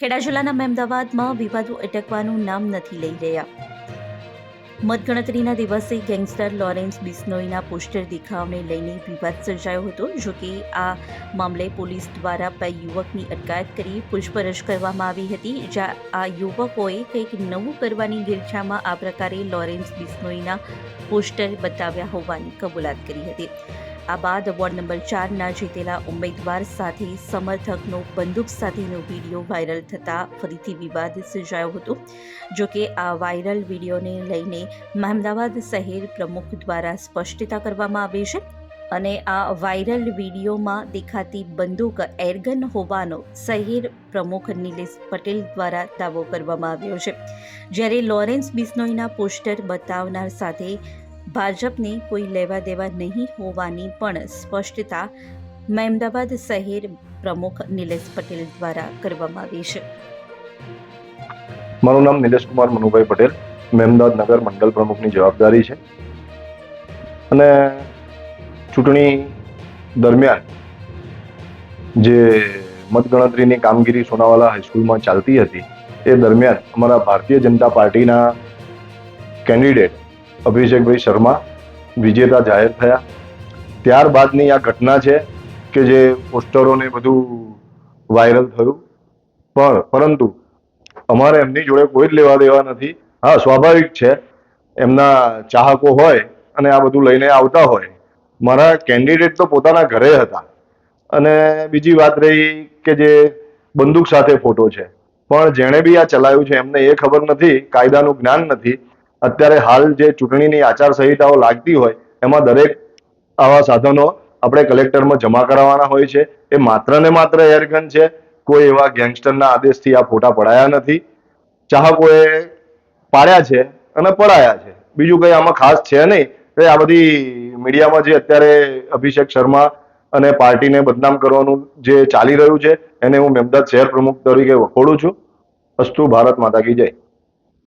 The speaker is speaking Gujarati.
ખેડા જિલ્લાના મહેમદાવાદમાં વિવાદો અટકવાનું નામ નથી લઈ રહ્યા. મતગણતરીના દિવસે ગેંગસ્ટર લોરેન્સ બિસ્નોઈના પોસ્ટર દેખાવને લઈને વિવાદ સર્જાયો હતો, જો કે આ મામલે પોલીસ દ્વારા બે યુવકની અટકાયત કરી પૂછપરછ કરવામાં આવી હતી. જ્યાં આ યુવકોએ કંઈક નવું કરવાની ગીરછામાં આ પ્રકારે લોરેન્સ બિસ્નોઈના પોસ્ટર બતાવ્યા હોવાની કબૂલાત કરી હતી. આ બાદ વોર્ડ નંબર ચારના જીતેલા ઉમેદવાર સાથે સમર્થકનો બંદૂક સાથેનો વીડિયો વાયરલ થતાં ફરીથી વિવાદ સર્જાયો હતો. જો કે આ વાયરલ વિડીયોને લઈને મહેમદાવાદ શહેર પ્રમુખ દ્વારા સ્પષ્ટતા કરવામાં આવી છે અને આ વાયરલ વિડીયોમાં દેખાતી બંદૂક એરગન હોવાનો શહેર પ્રમુખ નિલેશ પટેલ દ્વારા દાવો કરવામાં આવ્યો છે. જ્યારે લોરેન્સ બિસ્નોઈના પોસ્ટર બતાવનાર સાથે ભાજપને કોઈ લેવા દેવા નહીં હોવાની પણ સ્પષ્ટતા મહેમદાબાદ શહેર પ્રમુખ નિલેશ પટેલ દ્વારા કરવામાં આવી છે. મારું નામ નિલેશ કુમાર મનુભાઈ પટેલ મહેમદાદ નગર મંડળ પ્રમુખની જવાબદારી છે. અને ચૂંટણી દરમિયાન જે મતગણતરીની કામગીરી સોનાવાલા હાઈસ્કૂલમાં ચાલતી હતી, એ દરમિયાન અમારા ભારતીય જનતા પાર્ટીના કેન્ડિડેટ અભિષેકભાઈ શર્મા, વિજેતા જાહેર થયા. ત્યારબાદની આ ઘટના છે કે જે પોસ્ટરોને બધું વાયરલ થયું. પણ, પરંતુ અમારે એમની જોડે કોઈ જ લેવા દેવા નથી. હા, સ્વાભાવિક છે. એમના ચાહકો હોય અને આ બધું લઈને આવતા હોય. મારા કેન્ડિડેટ તો પોતાના ઘરે હતા. અને બીજી વાત રહી કે જે બંદૂક સાથે ફોટો છે. પણ જેણે બી આ ચલાવ્યું છે, એમને એ ખબર નથી, કાયદાનું જ્ઞાન નથી. અત્યારે હાલ જે ચૂંટણીની આચારસંહિતાઓ લાગતી હોય, એમાં દરેક આવા સાધનો આપણે કલેક્ટરમાં જમા કરાવવાના હોય છે. એ માત્ર ને માત્ર એરગન છે. કોઈ એવા ગેંગસ્ટરના આદેશથી આ ફોટા પડાયા નથી. ચાહકોએ પાડ્યા છે અને પડાયા છે. બીજું કંઈ આમાં ખાસ છે નહીં. આ બધી મીડિયામાં જે અત્યારે અભિષેક શર્મા અને પાર્ટીને બદનામ કરવાનું જે ચાલી રહ્યું છે, એને હું મેમદાદ શહેર પ્રમુખ તરીકે વખોડું છું. અસ્તુ ભારત માતા કી જય.